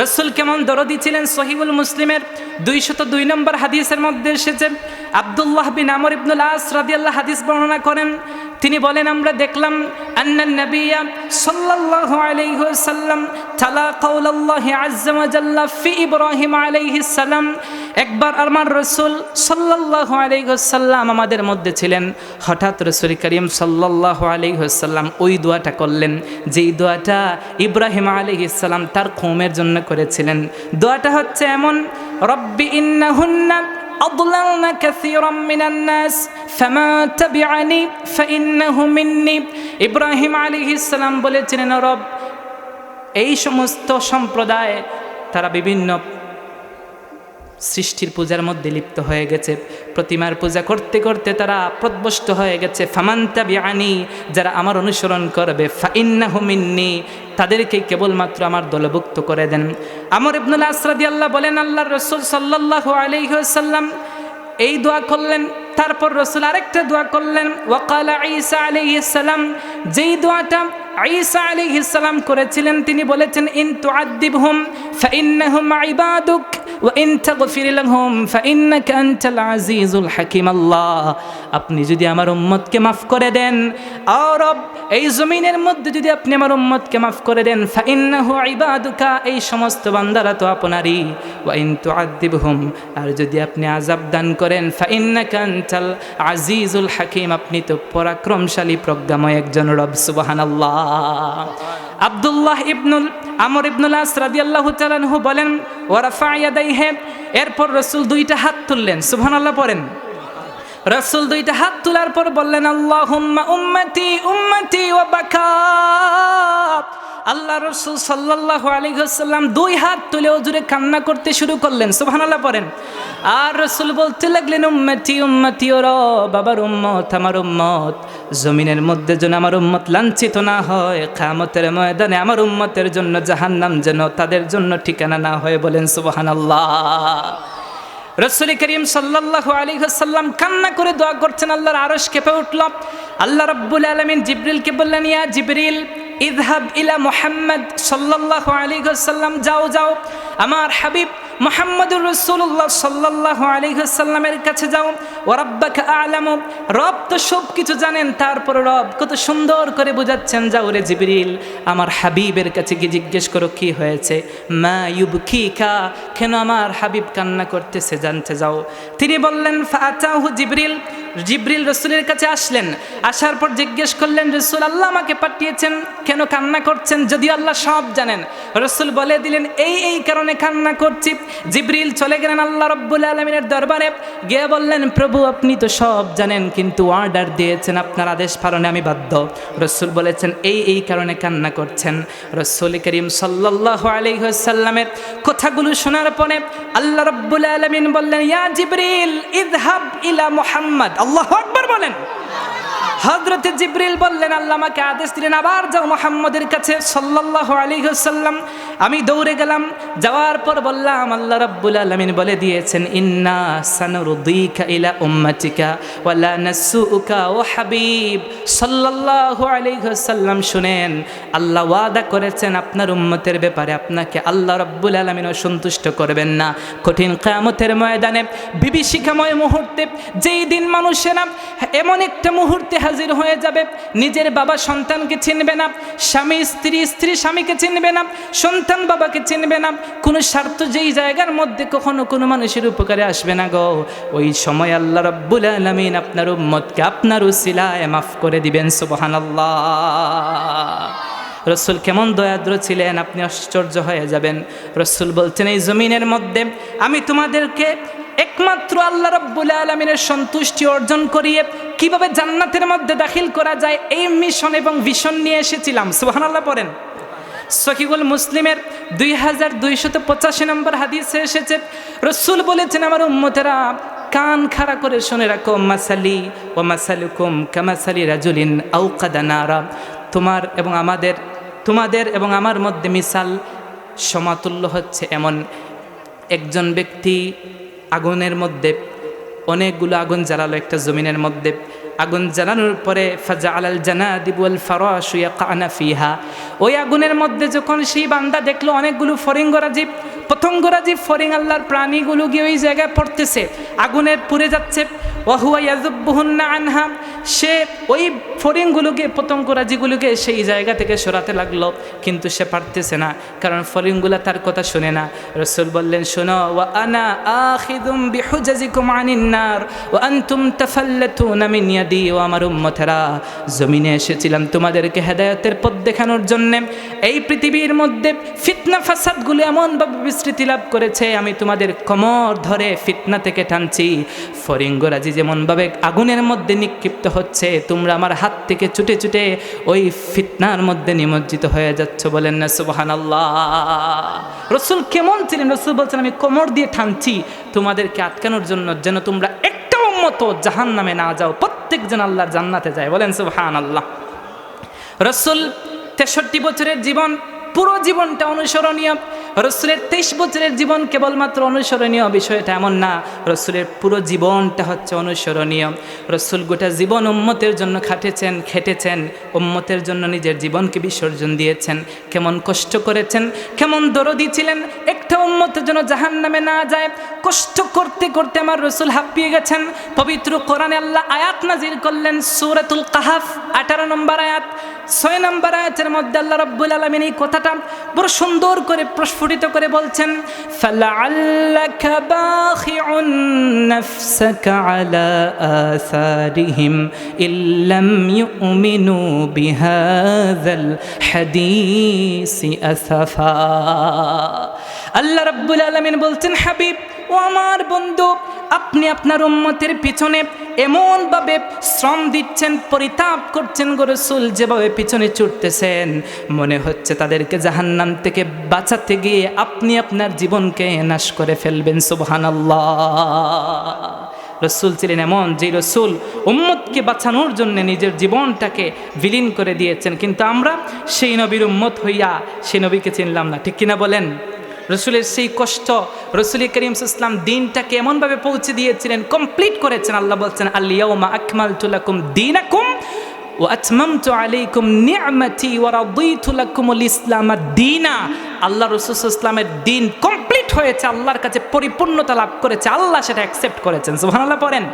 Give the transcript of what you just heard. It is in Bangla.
রসুল কেমন দরদি ছিলেন সহিবুল মুসলিমের দুইশত দুই নম্বর হাদিসের মধ্যে এসেছে, আবদুল্লাহ বিন আমর ইবনুল আস রাদিয়াল্লাহ হাদিস বর্ণনা করেন, তিনি বলেন, আমরা দেখলাম আন্নান নবিয়া সাল্লাল্লাহু আলাইহি ওয়াসাল্লাম তালা কাউলাল্লাহি আযজা ওয়া ফি ইব্রাহিম আলাইহিস সালাম একবার আমার রসুল সাল্লাল্লাহু আলাইহি ওয়াসাল্লাম আমাদের মধ্যে ছিলেন হঠাৎ রসুল করিম সাল্লাল্লাহু আলাইহি ওয়াসাল্লাম ওই দোয়াটা করলেন যেই দোয়াটা ইব্রাহিম আলাইহিস সালাম তার কওমের জন্য করেছিলেন দোয়াটা হচ্ছে এমন রব্বি ইন্নাহুন্না أضللن كثيرا من الناس فما تبعني فإنه مني ইব্রাহিম আলাইহিস সালাম বলেছিলেন রব এই সমস্ত সম্প্রদায় তারা বিভিন্ন সৃষ্টির পূজার মধ্যে লিপ্ত হয়ে গেছে। প্রতিমার পূজা করতে করতে তারা প্রদ্বষ্ট হয়ে গেছে। ফামান্তা বিআনি যারা আমার অনুসরণ করবে ফাইন্না হুমিন্নি তাদেরকে কেবলমাত্র আমার দলভুক্ত করে দেন। আমর ইবনুল আসরাদি আল্লাহ বলেন আল্লাহ রসুল সাল্লাল্লাহু আলাইহি ওয়াসাল্লাম এই দোয়া করলেন, তারপর রসুল আরেকটা দোয়া করলেন ওয়াকালা ঈসা আলাইহিস সালাম, যেই দোয়াটা ঈসা আলী ইসলাম করেছিলেন, তিনি বলেছেন, ইন তু আদিব হুম ওয়া ইন হাকিম আল্লাহ। আপনি যদি আমার উম্মতকে মাফ করে দেন আরব এই জমিনের মধ্যে যদি আপনি আমার উম্মতকে মাফ করে দেন, ফাইন্নাহু আইবাদুকা এই সমস্ত বান্দারা তো আপনারই। ওয়া ইন হুম আর যদি আপনি আজাব দান করেন ফাইন্না আনতাল আজিজুল হাকিম, আপনি তো পরাক্রমশালী প্রজ্ঞাময় একজন রব, সুবহানাল্লাহ। আব্দুল্লাহ ইবনুল, আমর ইবনুল আস আল্লাহ তাআলাহু বলেন ওয়ারাফা হেম এরপর রসুল দুইটা হাত তুললেন। সুবহানাল্লাহ পড়েন। রাসূল দুইটা হাত তোলার পর বললেন, আল্লাহুম্মা উম্মতি উম্মতি ওয়া বাকা আল্লাহ রসুল সাল্লাল্লাহু আলাইহি ওয়াসাল্লাম দুই হাত তুলে ওজুরে কান্না করতে শুরু করলেন, সুবহানাল্লাহ পড়েন। আর রসুল বলতে লাগলেন, উম্মতি উম্মতি ওর বাবার উম্মত, আমার উম্মত। জমিনের মধ্যে যেন আমার উম্মত লাঞ্ছিত না হয় খামতের ময়দানে আমার উম্মতের জন্য জাহান্নাম যেন তাদের জন্য ঠিকানা না হয় বলেন, সুবহানাল্লাহ। রসুল করিম সাল্লাহ আলী হাসাল্লাম কান্না করে দোয়া করছেন, আল্লাহর আরস কেঁপে উঠল। আল্লাহ রব্বুল আলমিন জিবরিলকে বললেন, ইয়া জিবরিল ইদহাব ইলা মোহাম্মদ সাল্লাহ আলী হাসাল্লাম যাও যাও, আমার হাবিব মোহাম্মদুর রসুল্লাহ সাল্লাহ আলিহাসাল্লামের কাছে যাও। ও রব্বাকে আলাম। রব তো সব কিছু জানেন, তারপর রব কত সুন্দর করে বোঝাচ্ছেন, যাও রে জিবরিল, আমার হাবিবের কাছে গিয়ে জিজ্ঞেস করো, কি হয়েছে? মা ইউব কি কা কেন আমার হাবিব কান্না করতেছে, জানতে যাও। তিনি বললেন ফাতাহু জিবরিল জিবরিল রসুলের কাছে আসলেন। আসার পর জিজ্ঞেস করলেন, রসুল, আল্লাহ আমাকে পাঠিয়েছেন। কেন কান্না করছেন? যদি আল্লাহ সব জানেন। রসুল বলে দিলেন, এই এই কারণে কান্না করছি। জিবরিল চলে গেলেন আল্লাহ রব্বুল আলমিনের দরবারে। গিয়ে বললেন, প্রভু, আপনি তো সব জানেন, কিন্তু অর্ডার দিয়েছেন আপনার আদেশ পালনে আমি বাধ্য। রসুল বলেছেন, এই এই কারণে কান্না করছেন। রসুল করিম সাল্লাহ আলহিহাল্লামের কথাগুলো শোনার পরে আল্লাহ রব্বুল আলমিন বললেন, ইয়া জিবরিল ইদহাব ইলা মোহাম্মদ। আল্লাহ আকবর বলেন। হজরতে জিব্রিল বললেন আল্লাহ আমাকে আদেশ দিলেন, আবার যাও মোহাম্মদের কাছে সাল্লাহ আলী সাল্লাম আমি দৌড়ে গেলাম, যাওয়ার পর বললাম, আল্লাহ রাব্বুল আলমিন বলে দিয়েছেন, ইন্না সানুরুদ্দিকা ইলা উম্মাতিকা ওয়ালা নাসুকা ও হাবিব। সাল্লাল্লাহু আলাইহি সাল্লাম শুনেন, আল্লাহ ওয়াদা করেছেন, আপনার উম্মতের ব্যাপারে আপনাকে আল্লাহ রাব্বুল আলমিনও সন্তুষ্ট করবেন না। কঠিন কায়ামতের ময়দানে, বিভীষিকাময় মুহূর্তে, যেই দিন মানুষেরা এমন একটা মুহূর্তে হাজির হয়ে যাবে। নিজের বাবা সন্তানকে চিনবে না, স্বামী, স্ত্রী স্ত্রী স্বামীকে চিনবে না, সন্তান বাবাকে চিনবে না। কোনো স্বার্থ যেই জায়গার মধ্যে কখনো কোনো মানুষের উপকারে আসবে না গো। ওই সময় আল্লাহ রব্বুল আলমিন আপনার উম্মতকে আপনার উসিলায় মাফ করে দিবেন, সুবহানাল্লাহ। রসুল কেমন দয়াদ্র ছিলেন, আপনি আশ্চর্য হয়ে যাবেন। রসুল বলছেন, এই জমিনের মধ্যে আমি তোমাদেরকে একমাত্র আল্লাহ রব্বুল আলমিনের সন্তুষ্টি অর্জন করিয়ে কীভাবে জান্নাতের মধ্যে দাখিল করা যায় এই মিশন এবং ভিশন নিয়ে এসেছিলাম। সুহান আল্লাহ পড়েন। সকিগুল মুসলিমের দুই হাজার দুইশত পঁচাশি নম্বর হাদিসে এসেছে, রসুল বলেছেন, আমার উম্মতেরা কান খাড়া করে শুনে রাখো, মাসালি ও মাসালুকুম কামাসালি রাজুলিন আউকাদানারা তোমার এবং আমাদের, তোমাদের এবং আমার মধ্যে মিসাল সমাতুল্য হচ্ছে এমন একজন ব্যক্তি আগুনের মধ্যে, অনেকগুলো আগুন জ্বালালো একটা জমিনের মধ্যে। আগুন জ্বালানোর পরে ফাজা আলাল জানা দিবুল ফরাসুয়া কানা ফিহা। ওই আগুনের মধ্যে যখন সেই বান্দা দেখল অনেকগুলো ফরিঙ্গরাজি পতঙ্গরাজি ফরিং আল্লাহর প্রাণীগুলো গিয়ে ওই জায়গায় পড়তেছে। আগুনে পুড়ে যাচ্ছে। ওয়াহুয়া ইয়াজুব্বুহুন্না আনহা। সে ওই ফরিংগুলোকে পতঙ্গরাজিগুলোকে সেই জায়গা থেকে সরাতে লাগল। কিন্তু সে পারতেছে না, কারণ ফরিংগুলা তার কথা শুনে না। রসুল বললেন, শোনো, ওয়া আনা আখিদুম বিহুজাজিকুম আনিন নার, ওয়া আনতুম তাফাল্লাতুনা মিন ইয়াদি ও আমার উম্মতেরা। জমিনে এসেছিলাম তোমাদেরকে হেদায়েতের পথ দেখানোর জন্য। এই পৃথিবীর মধ্যে ফিতনা ফাসাদগুলো এমনভাবে বিস্তৃতি লাভ করেছে, আমি তোমাদের কমর ধরে ফিতনা থেকে টানছি। ফরিঙ্গরাজি যেমনভাবে আগুনের মধ্যে নিক্ষিপ্ত হচ্ছে, তোমরা আমার হাত থেকে ছুটে ছুটে ওই ফিতনার মধ্যে নিমজ্জিত হয়ে যাচ্ছ বলেন না সুবাহান আল্লাহ রসুল কেমন ছিলেন? রসুল বলছেন, আমি কোমর দিয়ে টানছি, তোমাদেরকে আটকানোর জন্য যেন তোমরা একটাও মতো জাহান নামে না যাও, প্রত্যেকজন আল্লাহর জান্নাতে যায়। বলেন সুবাহান আল্লাহ রসুল তেষট্টি বছরের জীবন পুরো জীবনটা অনুসরণীয়। রসুলের তেইশ বছরের জীবন কেবলমাত্র অনুসরণীয় বিষয়টা এমন না। রসুলের পুরো জীবনটা হচ্ছে অনুসরণীয়। রসুল গোটা জীবন উম্মতের জন্য খাটেছেন, খেটেছেন, উম্মতের জন্য নিজের জীবনকে বিসর্জন দিয়েছেন। কেমন কষ্ট করেছেন, কেমন দরদি ছিলেন উম্মতের জন্য জাহান নামে না যায়। কষ্ট করতে করতে আমার রসুল হাঁপিয়ে গেছেন। পবিত্র কোরআনে আল্লাহ আয়াত নাজির করলেন সুরাতুল কাহাফ, আঠারো নম্বর আয়াত। ছয় নম্বর আয়াতের মধ্যে আল্লাহ রব্বুল আলমিন এই কথাটা বড় সুন্দর করে প্রস্ফুটিত করে বলছেন, ফালাআল্লাকা আল্লাহ রব্বুল আলমিন বলছেন, হাবিব, ও আমার বন্ধু, আপনি আপনার উম্মতের পিছনে এমনভাবে শ্রম দিচ্ছেন, পরিতাপ করছেন গরসুল যেভাবে পিছনে ছুটতেছেন। মনে হচ্ছে তাদেরকে জাহান্নাম থেকে বাঁচাতে গিয়ে আপনি আপনার জীবনকে নাশ করে ফেলবেন সুবহান রসুল ছিলেন এমন যে রসুল উম্মতকে বাঁচানোর জন্য নিজের জীবনটাকে বিলীন করে দিয়েছেন। কিন্তু আমরা সেই নবীর উম্মত হইয়া সেই নবীকে চিনলাম না। ঠিক কিনা বলেন? রসুলের সেই কষ্ট, রসুল করিম ইসলাম দিনটাকে এমনভাবে পৌঁছে দিয়েছিলেন কমপ্লিট করেছেন। আল্লাহ বলছেন আল্লিয়াউমা আকমাল তুলাকুম দিন আকুম ও আতমামতু আলাইকুম নিয়ামতি ওয়া রাদিতু লাকুমুল ইসলাম দিনা। আল্লাহ রসুল ইসলামের দিন কমপ্লিট হয়েছে, আল্লাহর কাছে পরিপূর্ণতা লাভ করেছে, আল্লাহ সেটা অ্যাকসেপ্ট করেছেন। সুবহানাল্লাহ, পড়েন।